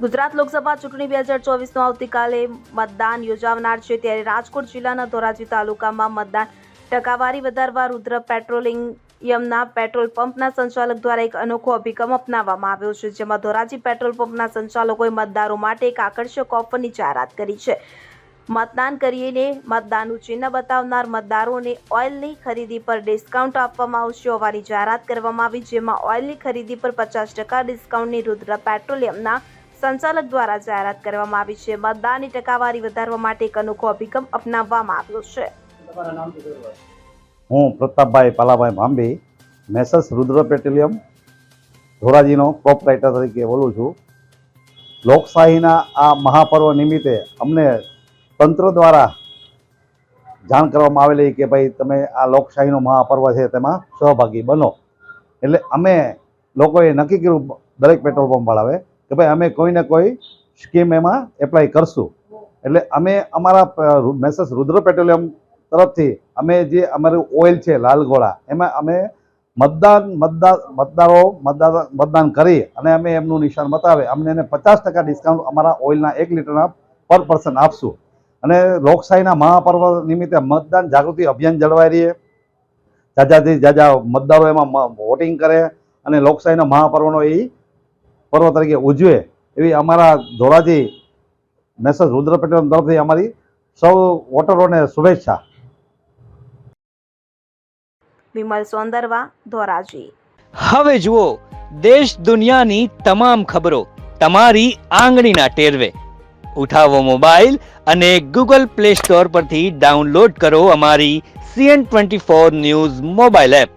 ગુજરાત લોકસભા ચૂંટણી બે હજાર ચોવીસનું આવતીકાલે મતદાન યોજાનાર છે. ત્યારે રાજકોટ જિલ્લાના ધોરાજી તાલુકામાં મતદાન ટકાવારી વધારવા રુદ્ર પેટ્રોલિયમના પેટ્રોલ પંપના સંચાલક દ્વારા એક અનોખો અભિગમ અપનાવવામાં આવ્યો છે, જેમાં ધોરાજી પેટ્રોલ પંપના સંચાલકોએ મતદારો માટે એક આકર્ષક ઓફરની જાહેરાત કરી છે. મતદાન કરીને મતદાનનું ચિહ્ન બતાવનાર મતદારોને ઓઇલની ખરીદી પર ડિસ્કાઉન્ટ આપવામાં આવશે. હોવાની જાહેરાત કરવામાં આવી, જેમાં ઓઇલની ખરીદી પર પચાસ ટકા ડિસ્કાઉન્ટની રુદ્ર પેટ્રોલિયમના સંચાલક દ્વારા જાહેરાત કરવામાં આવી છે. મતદાનની ટકાવારી વધારવા માટે એક અનોખો અભિગમ અપનાવવામાં આવ્યો છે. હું પ્રતાપભાઈ પાલાભાઈ ભાંબી મેસસ રુદ્ર પેટ્રોલિયમ ધોરાજીનો પ્રોપરાઇટર તરીકે બોલું છું. લોકશાહીના આ મહાપર્વ નિમિત્તે અમને તંત્ર દ્વારા જાણ કરવામાં આવેલી કે ભાઈ તમે આ લોકશાહીનો મહાપર્વ છે તેમાં સહભાગી બનો. એટલે અમે લોકોએ નક્કી કર્યું દરેક પેટ્રોલ પંપ વાળાએ કે ભાઈ અમે કોઈને કોઈ સ્કીમ એમાં એપ્લાય કરશું. એટલે અમે અમારા મેસેસ રુદ્ર પેટ્રોલિયમ તરફથી અમે જે અમારું ઓઇલ છે, લાલ એમાં અમે મતદાન, મતદાર, મતદારો મતદાર, મતદાન કરી અને અમે એમનું નિશાન બતાવે. અમને એને પચાસ ટકા ડિસ્કાઉન્ટ અમારા ઓઇલના એક લીટરના પર પર્સન આપશું. અને લોકશાહીના મહાપર્વ નિમિત્તે મતદાન જાગૃતિ અભિયાન જળવાઈ રહીએ. જાજાથી જાજા મતદારો એમાં વોટિંગ કરે અને લોકશાહીના મહાપર્વનો એ પર્વ તરીકે ઉજવે એવી અમારા ધોરાજી મેસેજ રુદ્ર પટેલ તરફથી અમારી સૌ વોટરોને શુભેચ્છા. વિમલ સોંદરવા ધોરાજી. હવે જુઓ દેશ દુનિયાની તમામ ખબરો તમારી આંગળીના ટેરવે. ઉઠાવો મોબાઈલ અને ગૂગલ પ્લે સ્ટોર પરથી ડાઉનલોડ કરો અમારી C N twenty four news mobile app.